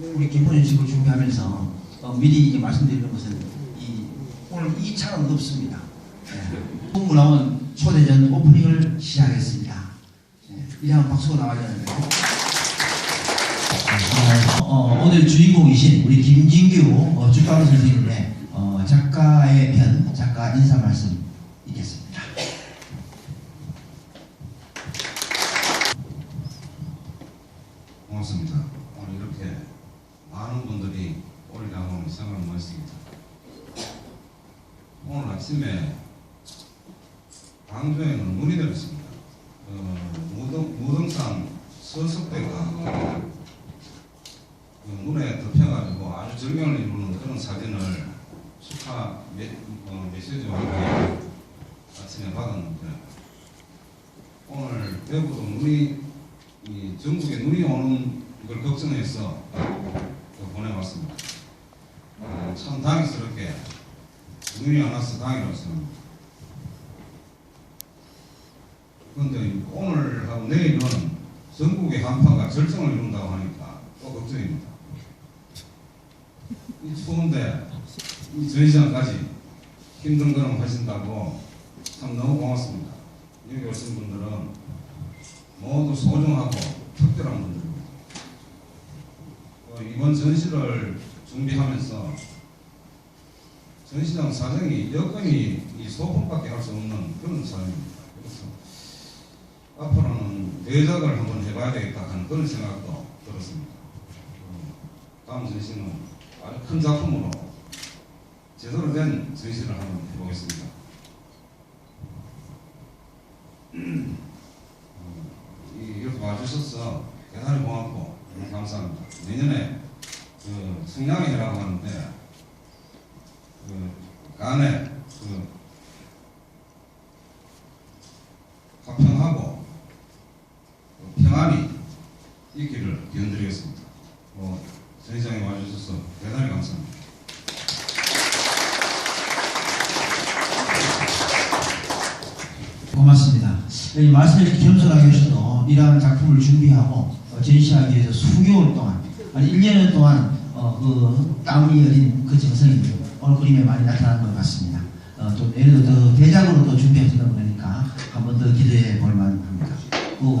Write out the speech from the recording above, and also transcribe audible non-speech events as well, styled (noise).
우리 집을 준비하면서 어, 미리 이제 말씀드리는 것은 이, 오늘 2차는 없습니다. 예. 국문화원 초대전 오프닝을 시작했습니다. 예. 이제 한번 박수가 나와야 되는데. 어, 어, 오늘 주인공이신 우리 김진규 어, 주가로 선생님의 어, 작가의 편, 작가 인사 말씀 있겠습니다. 고맙습니다. 오늘 이렇게 많은 분들이 오리라고 생각을 모았습니다. 오늘 아침에 광주에는 눈이 내렸습니다. 어, 무등, 무등산 서석대가 그 눈에 덮여가지고 아주 절경을 이루는 그런 사진을 축하 메, 어, 메시지와 함께 아침에 받았는데 오늘 대구도 눈이 이 전국에 눈이 오는 걸 걱정해서 또 보내왔습니다. 어, 참 당황스럽게 눈이 안 와서 당황했습니다. 그런데 오늘하고 내일은 전국의 한파가 절정을 이룬다고 하니까 또 걱정입니다. 이 추운데 이 전시장까지 힘든 걸음 하신다고 참 너무 고맙습니다. 여기 오신 분들은 모두 소중하고 특별한. 어, 이번 전시를 준비하면서 전시장 사정이 여건이 이 소품밖에 할 수 없는 그런 사람입니다. 그래서 앞으로는 대작을 한번 해봐야 되겠다 하는 그런 생각도 들었습니다. 어, 다음 전시는 아주 큰 작품으로 제대로 된 전시를 한번 해보겠습니다. (clears throat) 이- 이렇게 와주셔서 대단히 고맙고 너무 감사합니다. 내년에 그 청량회라고 하는데 그 간에 그 화평하고 그 평안이 있기를 기원드리겠습니다. 뭐 전시장에 와주셔서 대단히 감사합니다. 고맙습니다. 이 이렇게 겸손하게 해주셔도 이러한 작품을 준비하고 제시하기 위해서 수개월 동안 아니 1년 동안 어, 그 땀이 여린 그 증상이 얼굴임에 많이 나타난 것 같습니다. 어, 또 내일도 더 대작으로 또 준비하시다 보니까 그러니까 한번 더 기대해 볼 만합니다. 그,